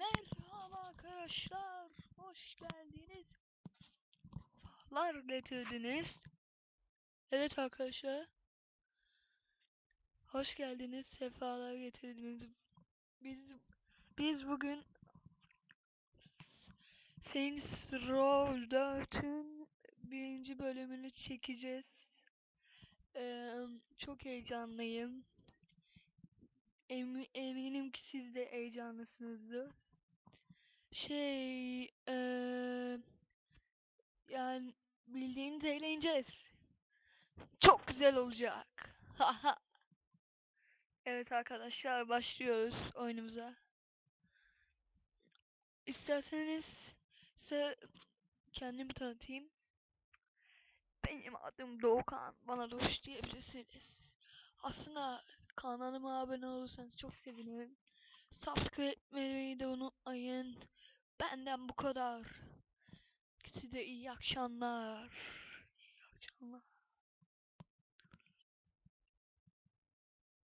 Merhaba arkadaşlar, hoş geldiniz. Sefalar getirdiniz. Evet arkadaşlar, hoş geldiniz, sefalar getirdiniz. Biz biz bugün Saints Row 4'ün birinci bölümünü çekeceğiz. Ee, çok heyecanlıyım. Emi- eminim ki siz de heyecanlısınızdır. Şey, eee yani bildiğiniz eğleneceğiz. Çok güzel olacak. Evet arkadaşlar başlıyoruz oyunumuza. İsterseniz size kendimi tanıtayım. Benim adım Doğukan. Bana Doğuş diyebilirsiniz. Aslında kanalıma abone olursanız çok sevinirim. Subscribe etmeyi de unutmayın. Benden bu kadar. Size iyi akşamlar.